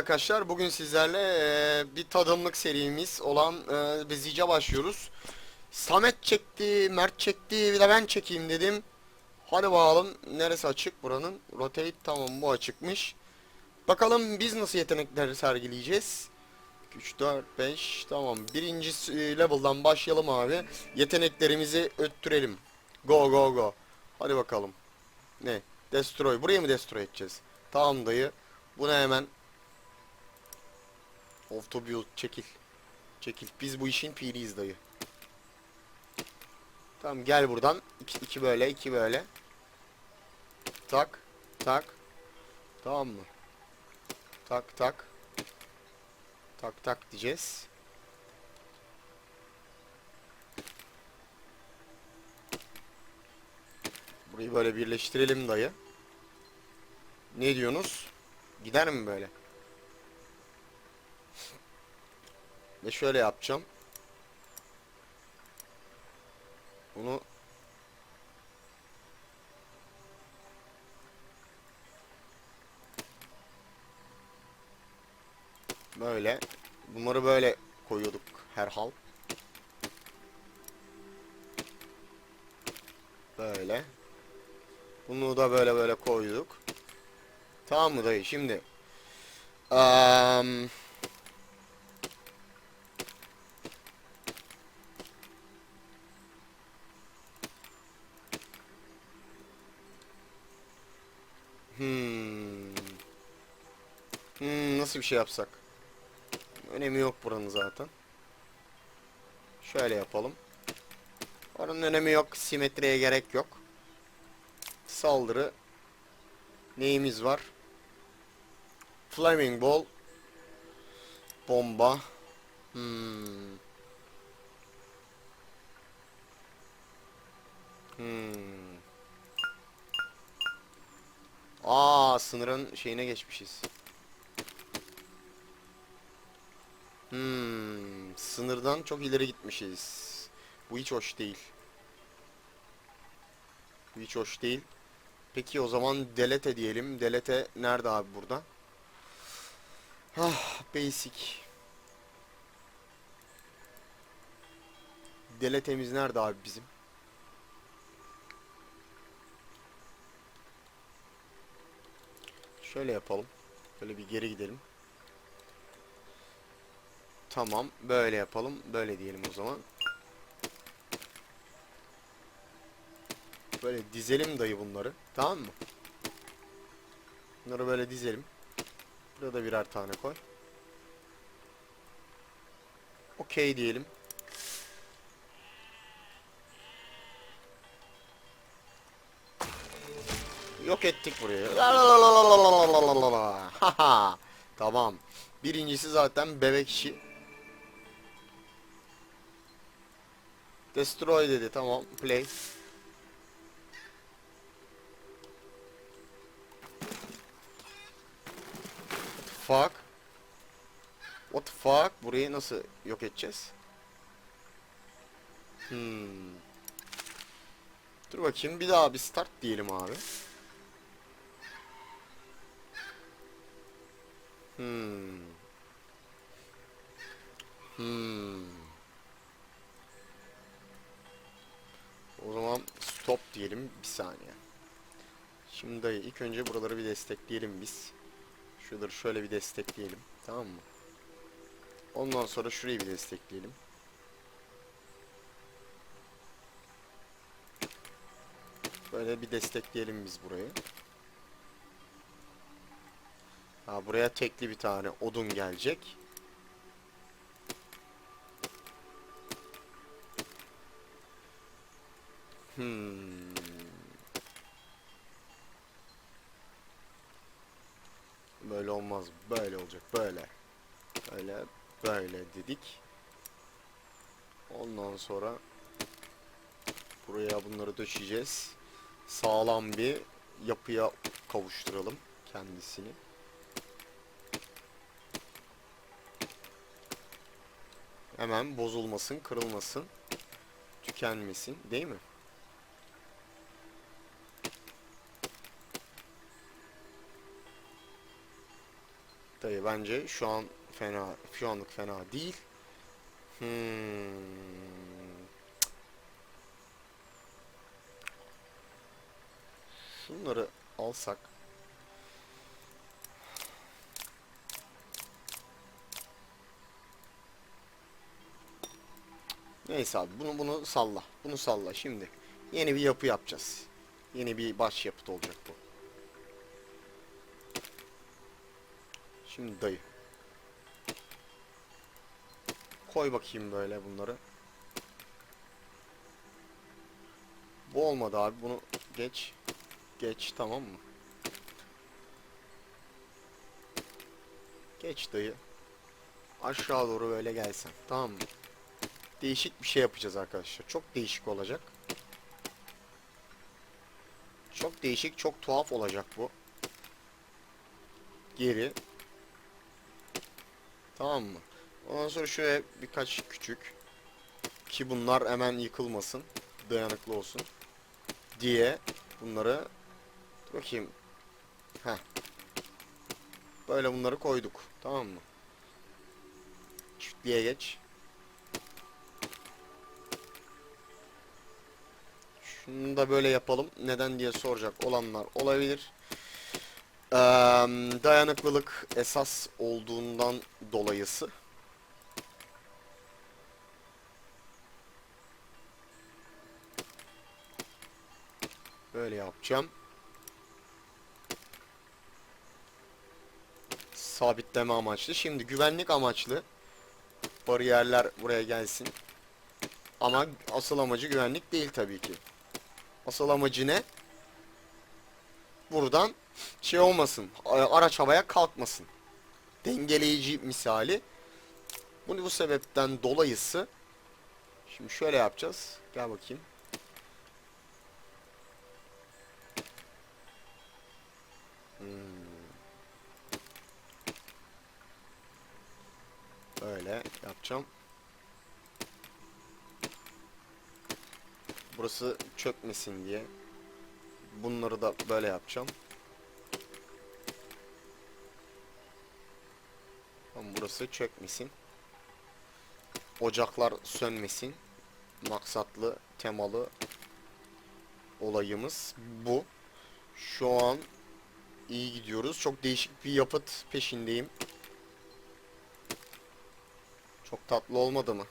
arkadaşlar. Bugün sizlerle e, bir tadımlık serimiz olan e, Bezice başlıyoruz. Samet çekti, Mert çekti, bir de ben çekeyim dedim. Hadi bakalım neresi açık buranın? Rotate tamam bu açıkmış. Bakalım biz nasıl yetenekler sergileyeceğiz. 3, 4, 5 tamam. Birinci level'dan başlayalım abi. Yeteneklerimizi öttürelim. Go go go. Hadi bakalım. Ne? Destroy. Burayı mı destroy edeceğiz? Tamam dayı. Buna hemen Autobuild çekil. Çekil. Biz bu işin piriyiz dayı. Tamam gel buradan. İki, iki böyle, iki böyle. Tak, tak. Tamam mı? Tak, tak. Tak, tak diyeceğiz. Burayı böyle birleştirelim dayı. Ne diyorsunuz? Gider mi böyle? Ve şöyle yapacağım. Bunu böyle bunları böyle koyuyorduk herhal. Böyle. Bunu da böyle böyle koyduk. Tamam mı dayı? Şimdi Am, Hmm. Hmm, nasıl bir şey yapsak? Önemi yok buranın zaten. Şöyle yapalım. Oranın önemi yok. Simetriye gerek yok. Saldırı. Neyimiz var? Flaming Ball. Bomba. Hmm. Hmm. Aa sınırın şeyine geçmişiz. Hmm, sınırdan çok ileri gitmişiz. Bu hiç hoş değil. Bu hiç hoş değil. Peki o zaman delete diyelim. Delete nerede abi burada? Ah basic. Delete'miz nerede abi bizim? Şöyle yapalım. Böyle bir geri gidelim. Tamam. Böyle yapalım. Böyle diyelim o zaman. Böyle dizelim dayı bunları. Tamam mı? Bunları böyle dizelim. Burada da birer tane koy. Okey diyelim. La la. Haha. Tamam. Birincisi zaten bebek işi. Destroy dedi. Tamam. Play. Fuck. What the fuck? Burayı nasıl yok edeceğiz? Hmm. Dur bakayım bir daha bir start diyelim abi. Hmm. Hmm. O zaman stop diyelim bir saniye. Şimdi ilk önce buraları bir destekleyelim biz. Şuraları şöyle bir destekleyelim. Tamam mı? Ondan sonra şurayı bir destekleyelim. Böyle bir destekleyelim biz burayı. Ha buraya tekli bir tane odun gelecek. Hmm. Böyle olmaz. Böyle olacak. Böyle. Böyle. Böyle dedik. Ondan sonra buraya bunları döşeyeceğiz. Sağlam bir yapıya kavuşturalım kendisini. Hemen bozulmasın, kırılmasın, tükenmesin, değil mi? Dayı bence şu an fena, şu anlık fena değil. Hmm. Şunları alsak. Neyse abi bunu bunu salla. Bunu salla şimdi. Yeni bir yapı yapacağız. Yeni bir başyapıt olacak bu. Şimdi dayı. Koy bakayım böyle bunları. Bu olmadı abi. Bunu geç. Geç tamam mı? Geç dayı. Aşağı doğru böyle gelsen. Tamam mı? Değişik bir şey yapacağız arkadaşlar. Çok değişik olacak. Çok değişik, çok tuhaf olacak bu. Geri. Tamam mı? Ondan sonra şöyle birkaç küçük ki bunlar hemen yıkılmasın, dayanıklı olsun diye bunları Dur bakayım. Heh. Böyle bunları koyduk. Tamam mı? Çiftliğe geç. Şunu da böyle yapalım. Neden diye soracak olanlar olabilir. Eee, dayanıklılık esas olduğundan dolayısı. Böyle yapacağım. Sabitleme amaçlı. Şimdi güvenlik amaçlı. Bariyerler buraya gelsin. Ama asıl amacı güvenlik değil tabii ki. Asıl amacı ne? Buradan şey olmasın. Araç havaya kalkmasın. Dengeleyici misali. Bunu bu sebepten dolayısı Şimdi şöyle yapacağız. Gel bakayım. Hmm. Böyle yapacağım. Burası çökmesin diye. Bunları da böyle yapacağım. Tamam, burası çökmesin. Ocaklar sönmesin. Maksatlı, temalı olayımız bu. Şu an iyi gidiyoruz. Çok değişik bir yapıt peşindeyim. Çok tatlı olmadı mı?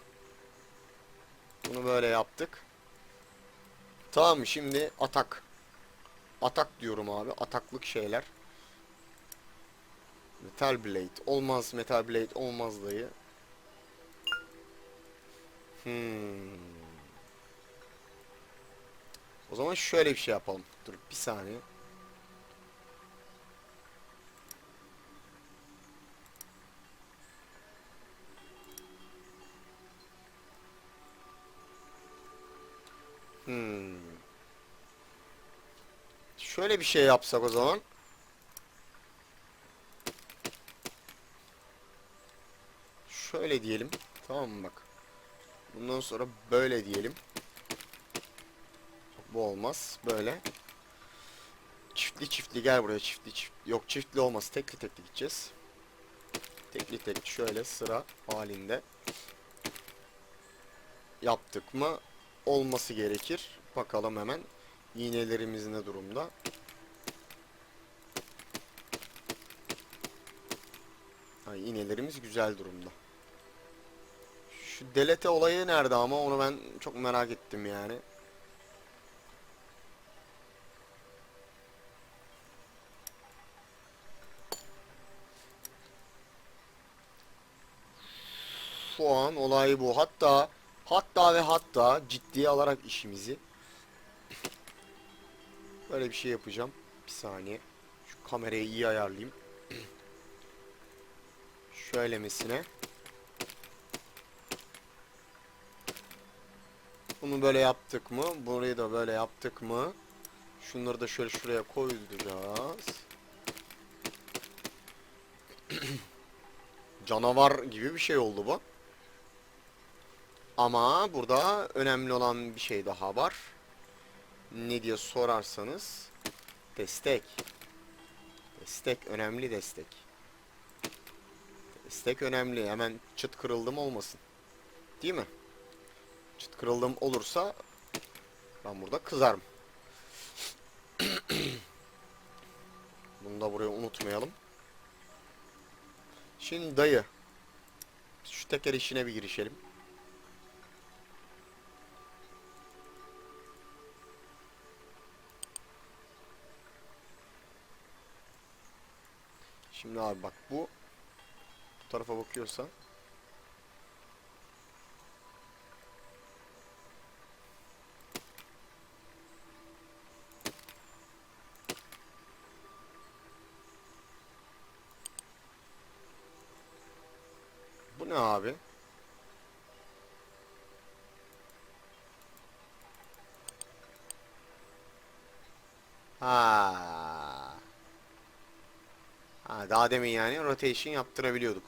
Bunu böyle yaptık. Tamam şimdi atak. Atak diyorum abi. Ataklık şeyler. Metal Blade. Olmaz Metal Blade olmaz dayı. Hmm. O zaman şöyle bir şey yapalım. Dur bir saniye. Hmm. Şöyle bir şey yapsak o zaman. Şöyle diyelim. Tamam mı bak. Bundan sonra böyle diyelim. Bu olmaz. Böyle. Çiftli çiftli gel buraya çiftli çiftli. Yok çiftli olmaz. Tekli tekli gideceğiz. Tekli tekli şöyle sıra halinde. Yaptık mı olması gerekir. Bakalım hemen iğnelerimiz ne durumda. Ay, iğnelerimiz güzel durumda. Şu delete olayı nerede ama onu ben çok merak ettim yani. Şu an olay bu. Hatta hatta ve hatta ciddiye alarak işimizi böyle bir şey yapacağım. Bir saniye. Şu kamerayı iyi ayarlayayım. Şöylemesine. Bunu böyle yaptık mı? Burayı da böyle yaptık mı? Şunları da şöyle şuraya koyacağız. Canavar gibi bir şey oldu bu. Ama burada önemli olan bir şey daha var. Ne diye sorarsanız destek. Destek önemli destek. Destek önemli. Hemen çıt kırıldım olmasın. Değil mi? Çıt kırıldım olursa ben burada kızarım. Bunu da buraya unutmayalım. Şimdi dayı. Şu teker işine bir girişelim. Şimdi abi bak bu bu tarafa bakıyorsa Bu ne abi? Daha demin yani rotation yaptırabiliyorduk.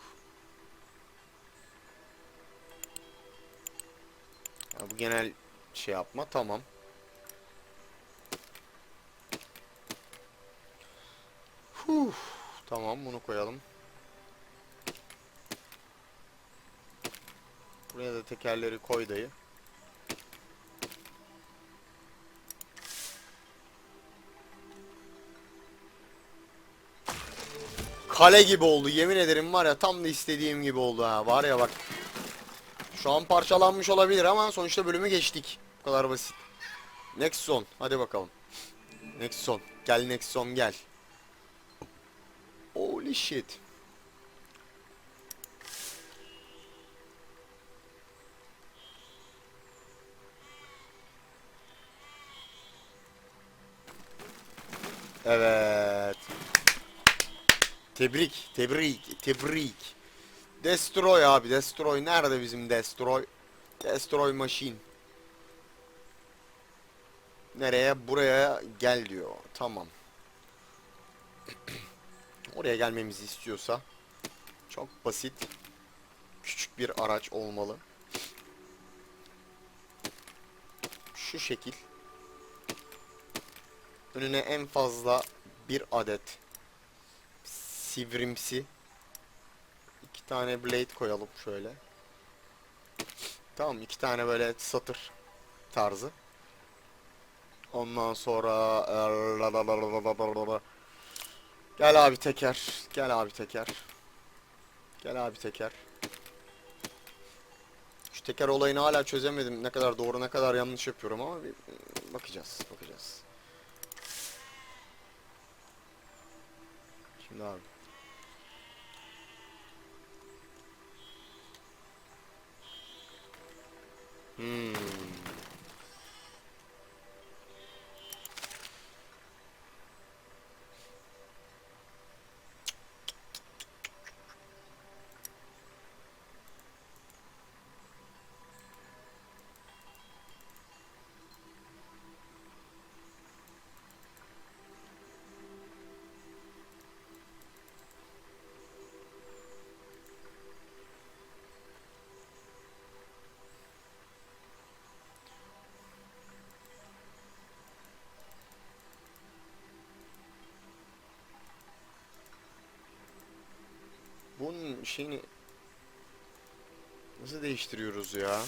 Ya bu genel şey yapma tamam. Huh, tamam bunu koyalım. Buraya da tekerleri koy dayı. Kale gibi oldu yemin ederim var ya tam da istediğim gibi oldu ha var ya bak. Şu an parçalanmış olabilir ama sonuçta bölümü geçtik. Bu kadar basit. Nexon hadi bakalım. Nexon gel Nexon gel. Holy shit. Evet. Tebrik, tebrik, tebrik. Destroy abi, destroy. Nerede bizim destroy? Destroy machine. Nereye? Buraya gel diyor. Tamam. Oraya gelmemizi istiyorsa çok basit küçük bir araç olmalı. Şu şekil. Önüne en fazla bir adet sivrimsi iki tane blade koyalım şöyle. Tamam iki tane böyle satır tarzı. Ondan sonra Gel abi teker. Gel abi teker. Gel abi teker. Şu teker olayını hala çözemedim. Ne kadar doğru ne kadar yanlış yapıyorum ama bir bakacağız. Bakacağız. Şimdi abi. Hmm. Şeyini nasıl değiştiriyoruz ya?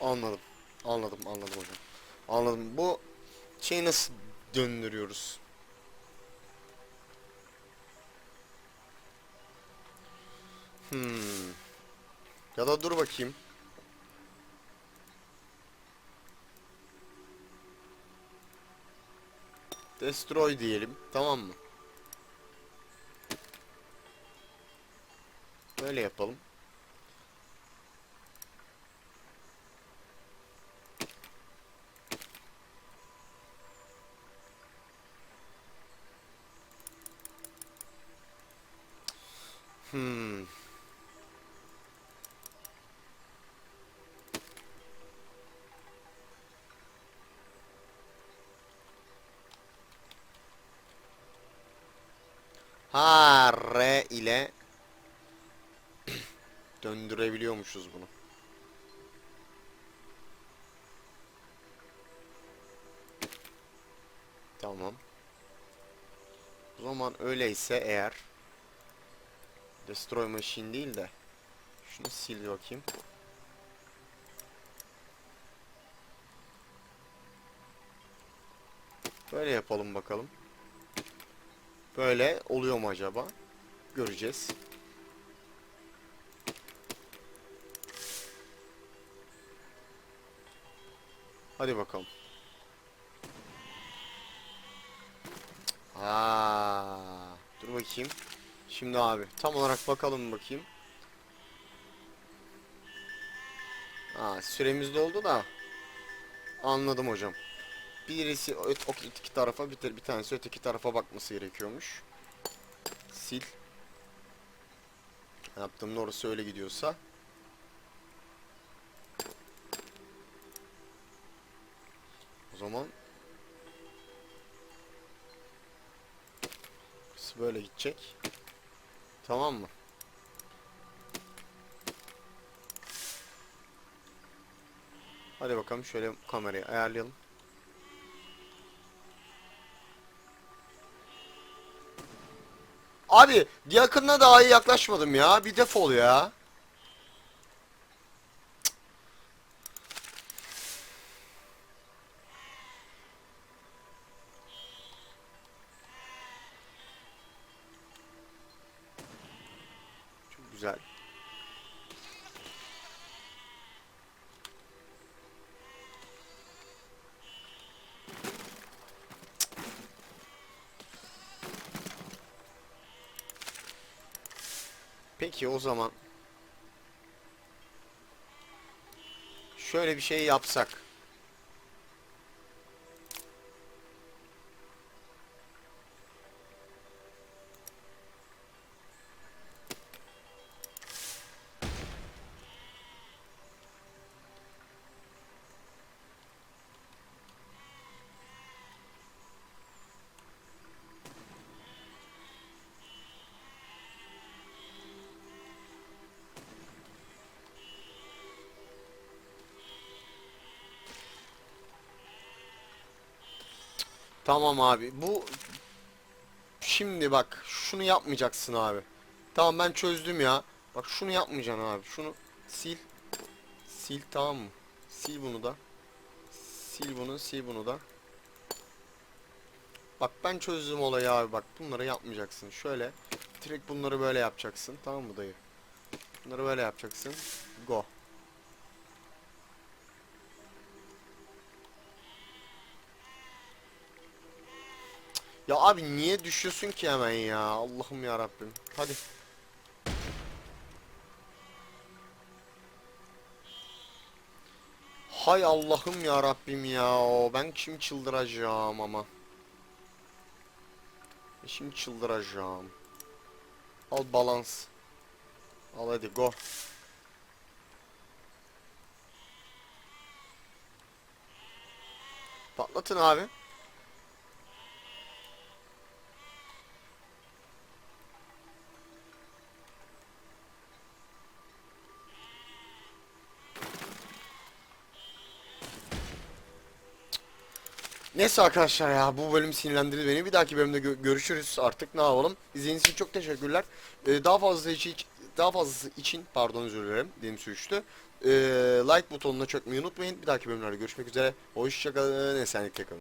Anladım. Anladım, anladım hocam. Anladım. Bu şeyi nasıl döndürüyoruz? Hmm. Ya da dur bakayım. Destroy diyelim. Tamam mı? Böyle yapalım. Hmm. Ha R ile Döndürebiliyormuşuz bunu. Tamam. O zaman öyleyse eğer Destroy Machine değil de şunu sil bakayım. Böyle yapalım bakalım. Böyle oluyor mu acaba? Göreceğiz. Hadi bakalım. Aa, dur bakayım. Şimdi abi tam olarak bakalım bakayım. Aa, süremiz doldu da. Anladım hocam. Birisi ö- o iki tarafa bir, bir tanesi öteki tarafa bakması gerekiyormuş. Sil. Yaptığım orası öyle gidiyorsa. O zaman Burası böyle gidecek. Tamam mı? Hadi bakalım şöyle kamerayı ayarlayalım. Abi yakınına daha iyi yaklaşmadım ya. Bir defol ya. Çok güzel. Peki o zaman şöyle bir şey yapsak. Tamam abi. Bu şimdi bak şunu yapmayacaksın abi. Tamam ben çözdüm ya. Bak şunu yapmayacaksın abi. Şunu sil. Sil tamam mı? Sil bunu da. Sil bunu, sil bunu da. Bak ben çözdüm olayı abi bak. Bunları yapmayacaksın. Şöyle direkt bunları böyle yapacaksın. Tamam mı dayı? Bunları böyle yapacaksın. Go. Ya abi niye düşüyorsun ki hemen ya? Allah'ım ya Rabbim. Hadi. Hay Allah'ım ya Rabbim ya. Ben şimdi çıldıracağım ama. Şimdi çıldıracağım. Al balans. Al hadi go. Patlatın abi. Neyse arkadaşlar ya bu bölüm sinirlendirdi beni. Bir dahaki bölümde gö- görüşürüz artık ne yapalım. İzlediğiniz için çok teşekkürler. Ee, daha fazla için daha fazlası için pardon özür dilerim dilim sürçtü. Ee, like butonuna çökmeyi unutmayın. Bir dahaki bölümlerde görüşmek üzere. Hoşçakalın. Esenlikle kalın.